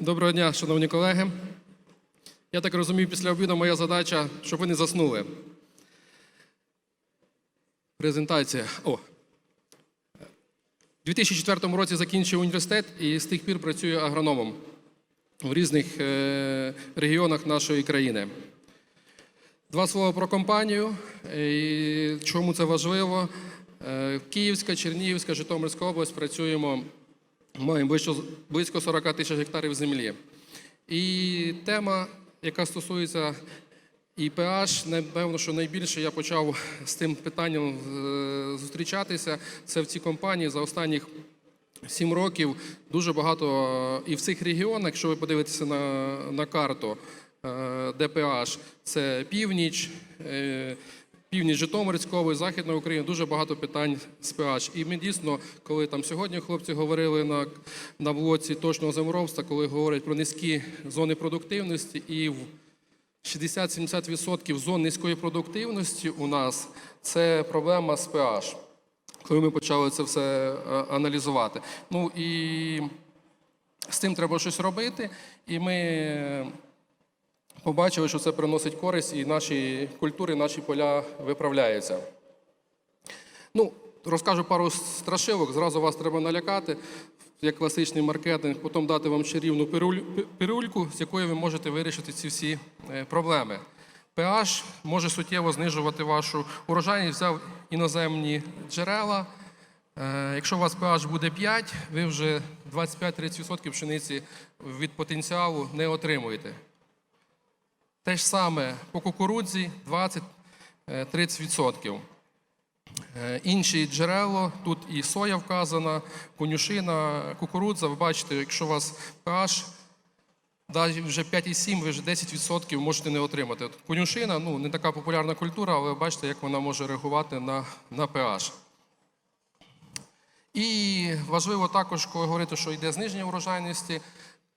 Доброго дня, шановні колеги. Я так розумію, після обіду моя задача, щоб ви не заснули. Презентація. О. У 2004 році закінчив університет і з тих пір працюю агрономом в різних е, регіонах нашої країни. Два слова про компанію. І чому це важливо? Е, Київська, Чернігівська, Житомирська область працюємо, маємо близько- близько 40 тисяч гектарів землі. І тема, яка стосується ІПH, напевно, що найбільше я почав з цим питанням е, зустрічатися. Це в цій компанії за останніх Сім років дуже багато е, і в цих регіонах, якщо ви подивитеся на, на карту е, ДПH, це північ, північ Житомирської області, Західна Україна, дуже багато питань з PH. І ми дійсно, коли там сьогодні хлопці говорили на, на блоці точного землеробства, коли говорять про низькі зони продуктивності і в 60-70% зон низької продуктивності у нас це проблема з PH коли ми почали це все е, аналізувати. Ну і з цим треба щось робити, і ми побачили, що це приносить користь, і наші культури, наші поля виправляються. Ну, розкажу пару страшилок, зразу вас треба налякати, як класичний маркетинг, потім дати вам чарівну пируль- пирульку, з якою ви можете вирішити ці всі е, проблеми. pH може суттєво знижувати вашу урожайність, взяв іноземні джерела. Е, Якщо у вас pH буде 5, ви вже 25-30% пшениці від потенціалу не отримуєте. Те ж саме по кукурудзі 20-30%. Е, Інші джерела, тут і соя вказана, конюшина, кукурудза. Ви бачите, якщо у вас pH навіть вже 5,7, ви вже 10% можете не отримати. От Конюшина ну, не така популярна культура, але бачите, як вона може реагувати на, на pH. І важливо також, коли говорити, що йде зниження урожайності,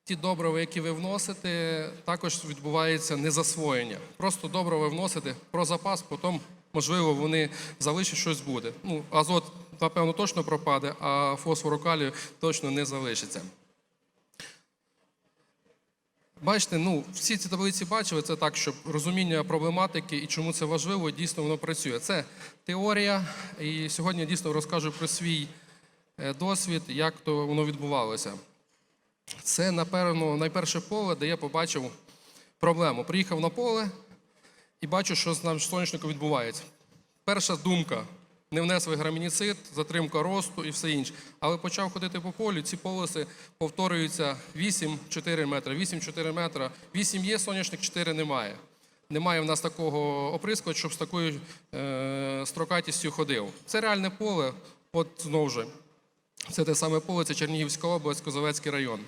ті добрива, які ви вносите, також відбувається незасвоєння. Просто добрива вносите про запас, потім, можливо, вони залишать щось буде. Ну, азот, напевно, точно пропаде, а фосфору калію точно не залишиться. Бачите, ну всі ці таблиці бачили, це так, щоб розуміння проблематики і чому це важливо, дійсно воно працює. Це теорія, і сьогодні я дійсно розкажу про свій е, досвід, як то воно відбувалося. Це, напевно, найперше поле, де я побачив проблему. Приїхав на поле і бачу, що з нашим соняшником відбувається. Перша думка не внесли грамініцид, затримка росту і все інше. Але почав ходити по полю, ці полоси повторюються 8-4 метри, 8-4 метра. 8 є соняшник, 4 немає. Немає в нас такого оприскувача, щоб з такою е, строкатістю ходив. Це реальне поле, от знову ж. Це те саме поле, це Чернігівська область, Козовецький район.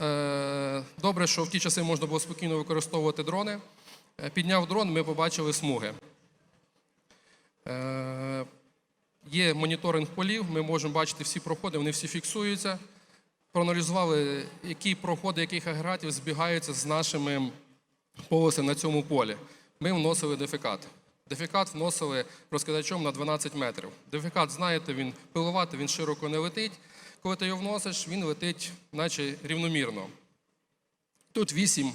Е, Добре, що в ті часи можна було спокійно використовувати дрони. Е, Підняв дрон, ми побачили смуги. Е, Є моніторинг полів, ми можемо бачити всі проходи, вони всі фіксуються. Проаналізували, які проходи яких агрегатів збігаються з нашими полосами на цьому полі. Ми вносили дефекат. Дефекат вносили розкидачом на 12 метрів. Дефекат, знаєте, він пилуватий, він широко не летить. Коли ти його вносиш, він летить, наче рівномірно. Тут 8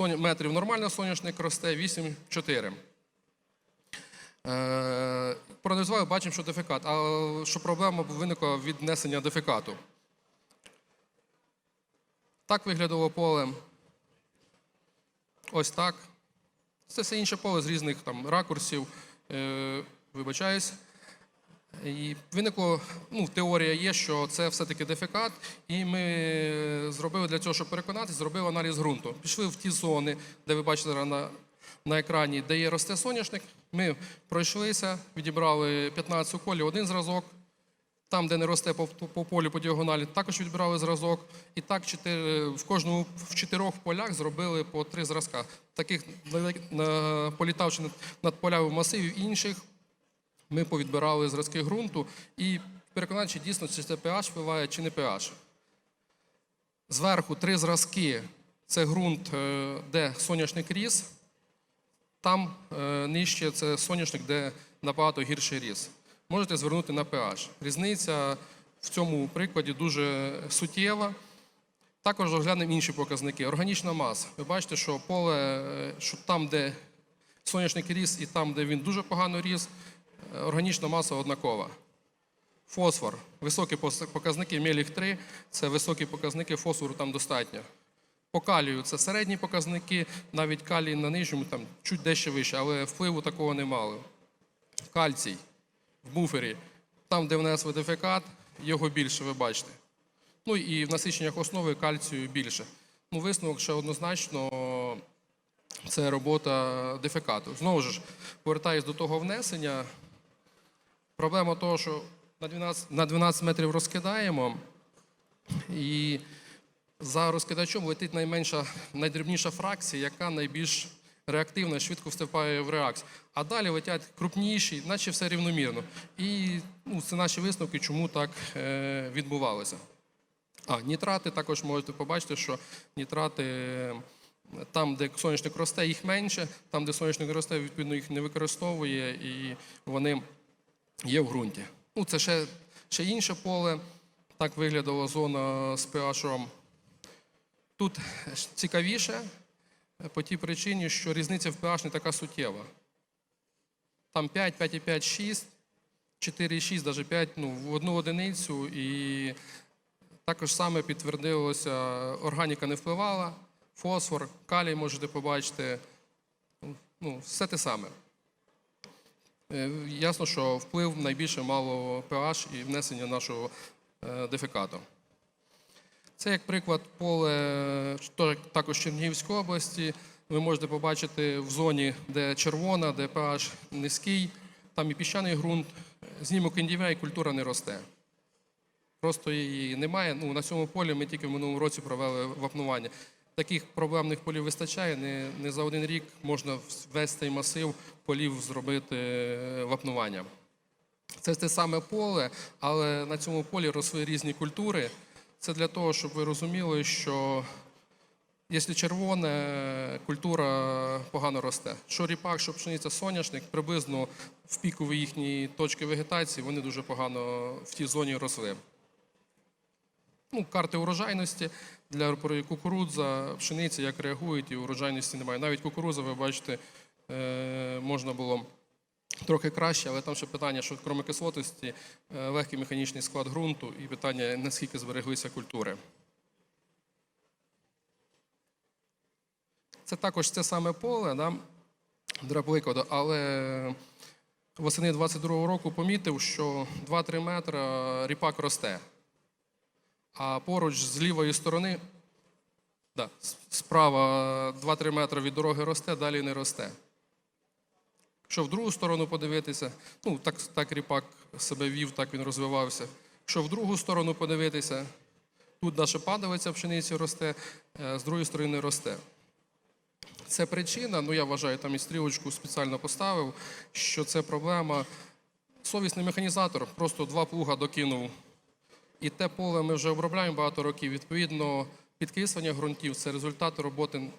метрів нормально соняшник росте, 8 – 4. Е, Проаналізували, бачимо, що дефекат. А що проблема виникла від внесення дефекату. Так виглядало поле. Ось так. Це все інше поле з різних там ракурсів. Е, вибачаюсь. І виникло, ну, теорія є, що це все-таки дефекат, і ми зробили для цього, щоб переконатися, зробили аналіз ґрунту. Пішли в ті зони, де ви бачите на, на екрані, де є росте соняшник. Ми пройшлися, відібрали 15 уколів, один зразок. Там, де не росте по, по полю по діагоналі, також відбирали зразок. І так чотири, в кожному в чотирьох полях зробили по три зразка. Таких політавши над полями масивів інших, ми повідбирали зразки ґрунту і переконати, чи дійсно чи це pH впливає, чи не pH. Зверху три зразки це ґрунт, е, де соняшник ріс. Там е, нижче це соняшник, де набагато гірший ріс. Можете звернути на pH. Різниця в цьому прикладі дуже суттєва. Також розглянемо інші показники. Органічна маса. Ви бачите, що поле, е, що там, де соняшник ріс, і там, де він дуже погано ріс, органічна маса однакова. Фосфор. Високі показники меліх 3 це високі показники, фосфору там достатньо. По калію це середні показники, навіть калій на нижньому там чуть дещо вище, але впливу такого не мало. Кальцій в буфері, там, де внесли дефекат, його більше, ви бачите. Ну і в насиченнях основи кальцію більше. Ну, висновок ще однозначно це робота дефекату. Знову ж, повертаюсь до того внесення. Проблема того, що на 12, на 12 метрів розкидаємо, і за розкидачом летить найменша, найдрібніша фракція, яка найбільш реактивна, швидко вступає в реакцію. А далі летять крупніші, наче все рівномірно. І ну, це наші висновки, чому так е, відбувалося. А, нітрати також можете побачити, що нітрати е, там, де соняшник росте, їх менше, там, де соняшник росте, відповідно, їх не використовує і вони є в ґрунті. Ну, це ще, ще інше поле. Так виглядала зона з pH. Тут цікавіше по тій причині, що різниця в pH не така суттєва. Там 5, 5,5, 6, 4,6, навіть 5 ну, в одну одиницю. І також саме підтвердилося, органіка не впливала, фосфор, калій можете побачити. Ну, все те саме. Е, Ясно, що вплив найбільше мало pH і внесення нашого е, дефекату. Це як приклад поле також Чернігівської області. Ви можете побачити в зоні, де червона, де pH низький, там і піщаний ґрунт, знімок індівя і культура не росте. Просто її немає. Ну, на цьому полі ми тільки в минулому році провели вапнування. Таких проблемних полів вистачає. Не, не за один рік можна весь цей масив полів зробити е, вапнуванням. Це те саме поле, але на цьому полі росли різні культури. Це для того, щоб ви розуміли, що якщо червоне, культура погано росте. Що ріпак, що пшениця, соняшник, приблизно в пікові їхні точки вегетації вони дуже погано в тій зоні росли. Ну, карти урожайності для кукурудза, пшениці, як реагують, і урожайності немає. Навіть кукурудза, ви бачите, е, можна було трохи краще, але там ще питання, що крім кислотності, е, легкий механічний склад ґрунту і питання, наскільки збереглися культури. Це також це саме поле, да, для але восени 22-го року помітив, що 2-3 метри ріпак росте. А поруч з лівої сторони, да, справа 2-3 метри від дороги росте, далі не росте. Якщо в другу сторону подивитися, ну так, так ріпак себе вів, так він розвивався. Якщо в другу сторону подивитися, тут наша падалиця пшениці росте, е, з другої сторони росте. Це причина, ну я вважаю, там і стрілочку спеціально поставив, що це проблема. Совісний механізатор просто два плуга докинув. І те поле ми вже обробляємо багато років. Відповідно, підкислення ґрунтів це результат роботи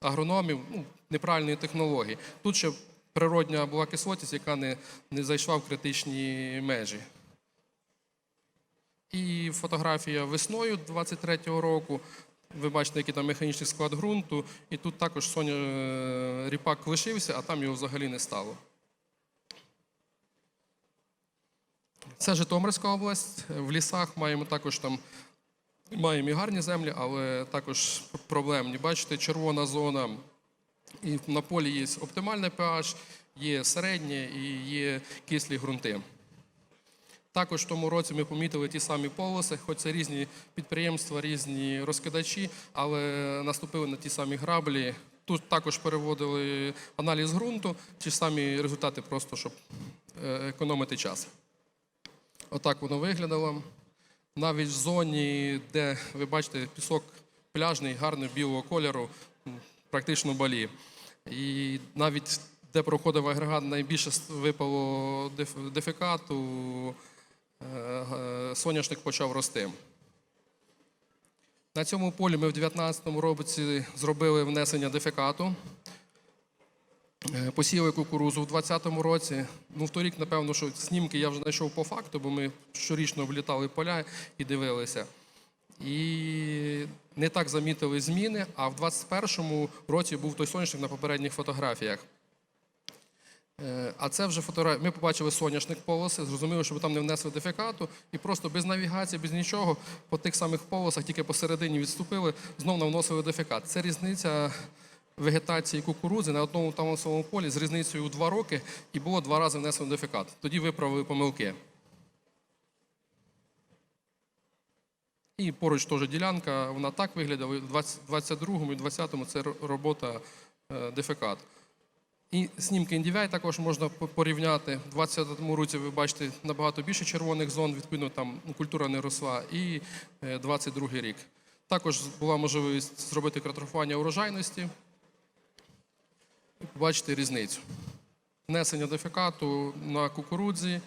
агрономів, ну, неправильної технології. Тут ще природня була кислотність, яка не, не зайшла в критичні межі. І фотографія весною 23-го року. Ви бачите, який там механічний склад ґрунту, і тут також соня е, ріпак лишився, а там його взагалі не стало. Це Житомирська область. В лісах маємо також там маємо і гарні землі, але також проблемні. Бачите, червона зона, і на полі є оптимальний pH, є середнє і є кислі ґрунти. Також в тому році ми помітили ті самі полоси, хоч це різні підприємства, різні розкидачі, але наступили на ті самі граблі. Тут також переводили аналіз ґрунту, ті самі результати, просто щоб е, економити час. Отак воно виглядало. Навіть в зоні, де ви бачите, пісок пляжний, гарний білого кольору, практично балі. І навіть де проходив агрегат, найбільше випало деф- дефекату, е, соняшник почав рости. На цьому полі ми в 2019 році зробили внесення дефекату. Е, Посіяли кукурузу в 2020 році. Ну, в торік, напевно, що знімки я вже знайшов по факту, бо ми щорічно облітали поля і дивилися. І не так замітили зміни, а в 2021 році був той соняшник на попередніх фотографіях. Е, А це вже фотографія. Ми побачили соняшник полоси, зрозуміли, що там не внесли дефекату, і просто без навігації, без нічого, по тих самих полосах, тільки посередині відступили, знов навносили дефекат. Це різниця вегетації кукурудзи на одному тому самому полі з різницею у два роки, і було два рази внесено дефекат. Тоді виправили помилки. І поруч теж ділянка, вона так виглядала. В 22-му і 20-му це робота е, дефекат. І знімки NDVI також можна порівняти. В 20-му році ви бачите набагато більше червоних зон, відповідно, там культура не росла, і е, 22-й рік. Також була можливість зробити картографування урожайності побачити різницю. Внесення дефекату на кукурудзі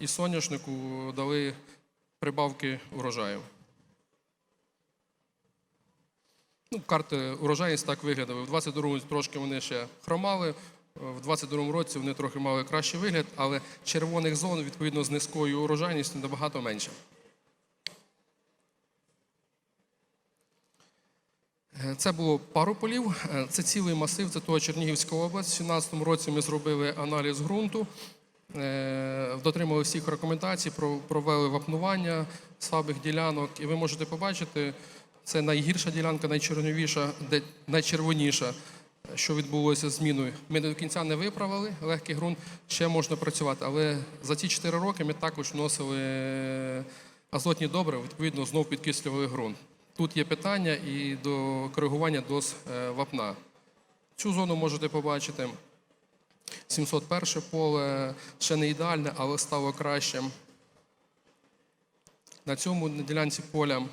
і соняшнику дали прибавки урожаю. Ну, карти урожайність так виглядали. В 22-му трошки вони ще хромали, в 22-му році вони трохи мали кращий вигляд, але червоних зон, відповідно, з низькою урожайністю набагато менше. Це було пару полів. Е, Це цілий масив, це того Чернігівська область. У 2017 році ми зробили аналіз ґрунту, е, дотримали всіх рекомендацій, провели вапнування слабих ділянок. І ви можете побачити, це найгірша ділянка, найчорновіша, де найчервоніша, що відбулося зміною. Ми до кінця не виправили легкий ґрунт, ще можна працювати. Але за ці 4 роки ми також вносили азотні добрива, відповідно, знов підкислювали ґрунт. Тут є питання і до коригування доз е, вапна. Цю зону можете побачити. 701 поле ще не ідеальне, але стало кращим. На цьому ділянці поля.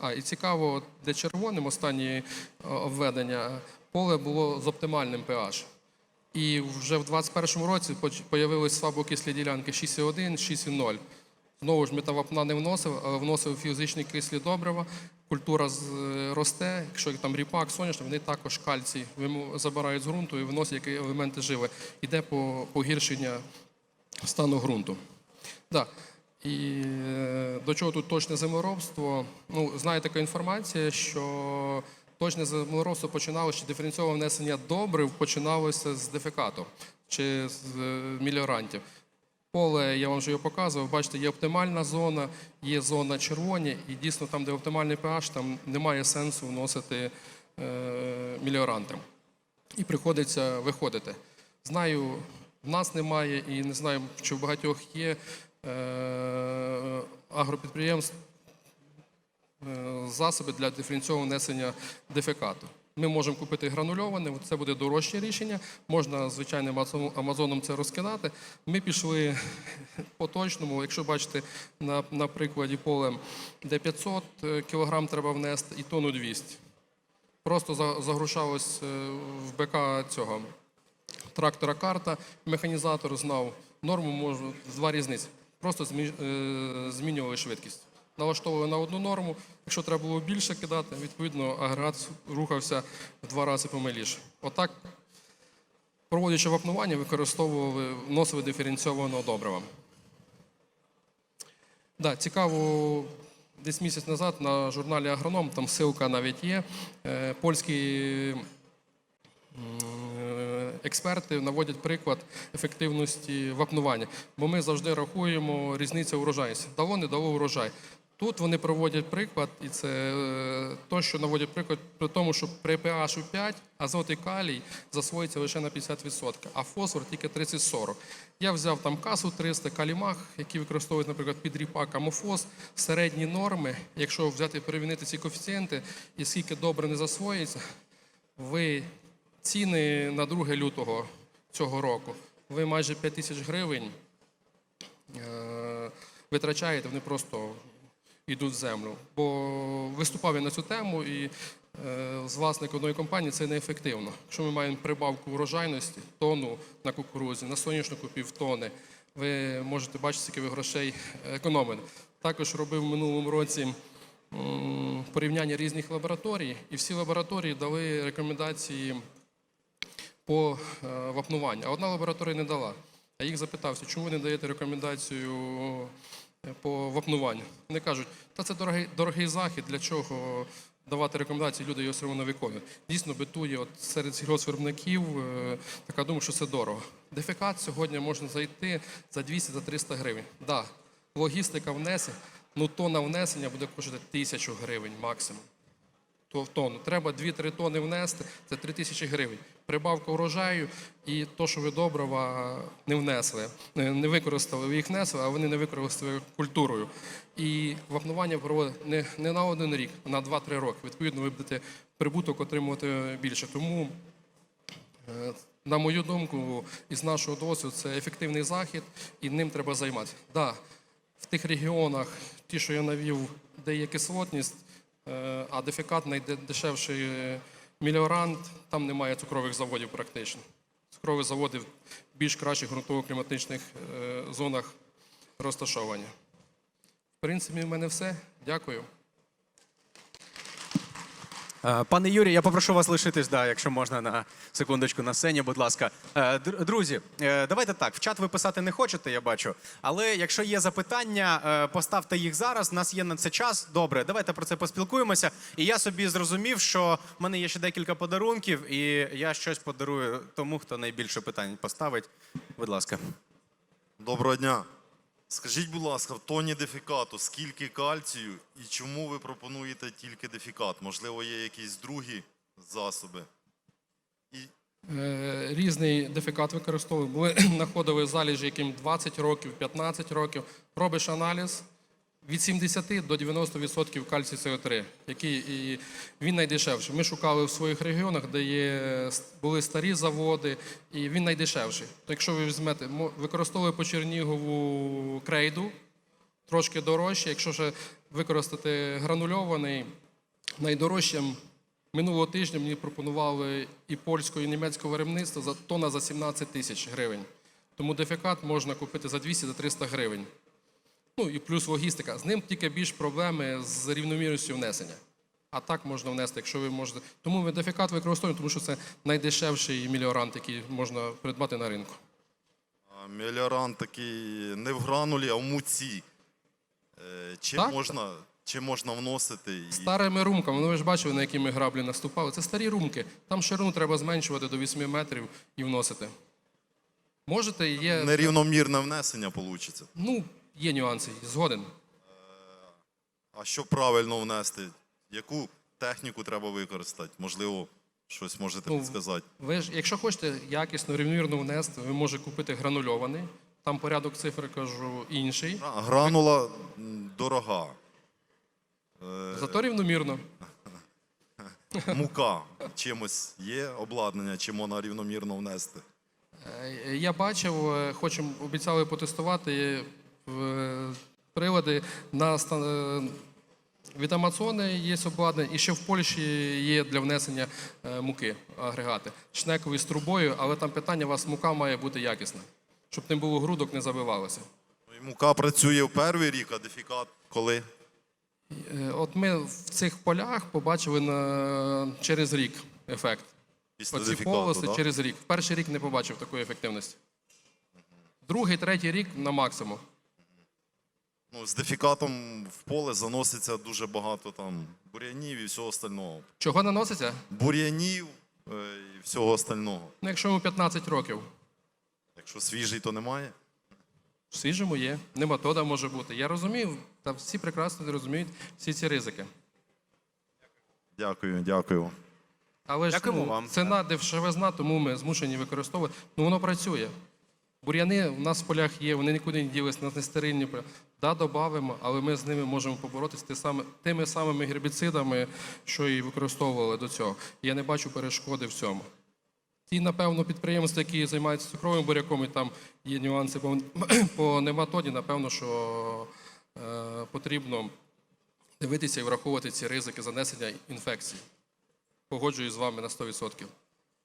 А, і цікаво, де червоним останні е, обведення, поле було з оптимальним pH. І вже в 2021 році з'явилися слабокислі ділянки 6,1, 6,0. Знову ж ми там вапна не вносив, але вносив фізичні кислі добрива. Культура е, росте. Якщо там ріпак, соняшник, вони також кальцій забирають з ґрунту і виносять як елементи живи. Іде по погіршення стану ґрунту. Да. І е, до чого тут точне землеробство? Ну, знає така інформація, що точне землеробство починалося, чи диференційоване внесення добрив починалося з дефекату чи з е, міліорантів. Поле, я вам вже його показував, бачите, є оптимальна зона, є зона червоні, і дійсно там, де оптимальний pH, там немає сенсу вносити е, міліоранти. І приходиться виходити. Знаю, в нас немає, і не знаю, чи в багатьох є е, агропідприємств е, засоби для диференційового внесення дефекату. Ми можемо купити гранульоване, це буде дорожче рішення. Можна звичайним Амазоном це розкидати. Ми пішли по точному. Якщо бачите на, на прикладі полем, де 500 кг треба внести і тонну 200. Просто загрушалось е, в БК цього трактора карта, механізатор знав норму, можу два різниці. Просто е, змінювали швидкість. Налаштовували на одну норму. Якщо треба було більше кидати, відповідно агрегат рухався в два рази помиліше. Отак, проводячи вапнування, використовували, вносили диференційованого добрива. Да, цікаво, десь місяць назад на журналі Агроном, там ссылка навіть є. е, Польський Е, Експерти наводять приклад ефективності вапнування, бо ми завжди рахуємо різницю урожайності. Дало, не дало урожай. Тут вони проводять приклад, і це е, то, що наводять приклад при тому, що при pH 5 азот і калій засвоїться лише на 50%, а фосфор тільки 30-40. Я взяв там касу 300, калімах, які використовують, наприклад, під ріпак амофос, середні норми. Якщо взяти перевінити ці коефіцієнти і скільки добре не засвоїться, ви ціни на 2 лютого цього року, ви майже 5 тисяч гривень е, витрачаєте, вони просто йдуть в землю. Бо виступав я на цю тему, і е, з власником одної компанії це неефективно. Якщо ми маємо прибавку урожайності, тонну на кукурузі, на соняшнику півтони, ви можете бачити, скільки ви грошей економите. Також робив в минулому році порівняння різних лабораторій, і всі лабораторії дали рекомендації по е, вапнуванню. А одна лабораторія не дала. Я їх запитався, чому ви не даєте рекомендацію по вапнуванню. Вони кажуть, та це дорогий, дорогий захід, для чого давати рекомендації, люди його все одно виконують. Дійсно, битує от серед сільгоспвиробників е, така думка, що це дорого. Дефікат сьогодні можна зайти за 200-300 гривень. Да, логістика внесе, ну на внесення буде коштувати тисячу гривень максимум то тонну. Треба 2-3 тони внести, це 3 тисячі гривень. Прибавка урожаю і то, що ви добрива не внесли, не використали, ви їх внесли, а вони не використали культурою. І вапнування проводить не, не на один рік, а на 2-3 роки. Відповідно, ви будете прибуток отримувати більше. Тому Е, На мою думку, із нашого досвіду, це ефективний захід, і ним треба займатися. Да, в тих регіонах, ті, що я навів, де є кислотність, а дефікат найдешевший е, міліорант, там немає цукрових заводів практично. Цукрові заводи в більш кращих ґрунтово-кліматичних е, зонах розташовані. В принципі, в мене все. Дякую. Е, Пане Юрій, я попрошу вас лишитись, да, якщо можна на секундочку на сцені, будь ласка. Е, Друзі, е, давайте так. В чат ви писати не хочете, я бачу. Але якщо є запитання, поставте їх зараз. У нас є на це час. Добре, давайте про це поспілкуємося. І я собі зрозумів, що в мене є ще декілька подарунків, і я щось подарую тому, хто найбільше питань поставить. Будь ласка. Доброго дня. Скажіть, будь ласка, в тоні дефікату скільки кальцію і чому ви пропонуєте тільки дефікат? Можливо, є якісь другі засоби? І Е, Різний дефікат використовуємо. Були знаходили залежі, яким 20 років, 15 років. Робиш аналіз від 70 до 90% кальцій СО3, який і він найдешевший. Ми шукали в своїх регіонах, де є, були старі заводи, і він найдешевший. То якщо ви візьмете, використовую по Чернігову крейду, трошки дорожче. Якщо ще використати гранульований, найдорожчим минулого тижня мені пропонували і польського, і німецького виробництва за тонна за 17 тисяч гривень. Тому дефекат можна купити за 200-300 гривень. Ну і плюс логістика. З ним тільки більш проблеми з рівномірністю внесення. А так можна внести, якщо ви можете. Тому ми дефекат використовуємо, тому що це найдешевший міліорант, який можна придбати на ринку. меліорант такий не в гранулі, а в муці. Е, Чим, Так. можна, чим можна вносити? І... Старими румками, ну ви ж бачили, на які ми граблі наступали. Це старі румки. Там ширину треба зменшувати до 8 метрів і вносити. Можете, є. Нерівномірне внесення вийде. Ну, є нюанси, згоден. А що правильно внести? Яку техніку треба використати? Можливо, щось можете Ну, підсказати. Ви ж, якщо хочете якісно, рівномірно внести, ви можете купити гранульований. Там порядок цифр кажу інший. А, гранула дорога. Зато рівномірно. Мука чимось є обладнання, чи можна рівномірно внести. Е, Я бачив, е, хочемо обіцяли потестувати е, прилади на е, від Амазони є обладнання, і ще в Польщі є для внесення е, муки агрегати. Шнекові з трубою, але там питання, у вас мука має бути якісна, щоб не було грудок, не забивалося. Ну, Мука працює в перший рік, а дефікат коли? Е, От ми в цих полях побачили на, через рік ефект. Після Оці полоси да? через рік. В перший рік не побачив такої ефективності. Другий, третій рік на максимум. Ну, з дефікатом в поле заноситься дуже багато там бур'янів і всього остального. Чого наноситься? Бур'янів е, і всього остального. Ну, якщо йому 15 років. Якщо свіжий, то немає. В свіжому є, нематода може бути. Я розумію, та всі прекрасно розуміють всі ці ризики. Дякую, дякую. Але ж Дякуємо ну, вам. ціна дешевизна, тому ми змушені використовувати. Ну воно працює. Бур'яни в нас в полях є, вони нікуди не ділись, у нас не стерильні поля. Да, додамо, але ми з ними можемо поборотися тими самими гербіцидами, що і використовували до цього. Я не бачу перешкоди в цьому. Ті, напевно, підприємства, які займаються цукровим буряком, і там є нюанси по, по нематоді, напевно, що е, потрібно дивитися і враховувати ці ризики занесення інфекцій. Погоджуюсь з вами на 100%.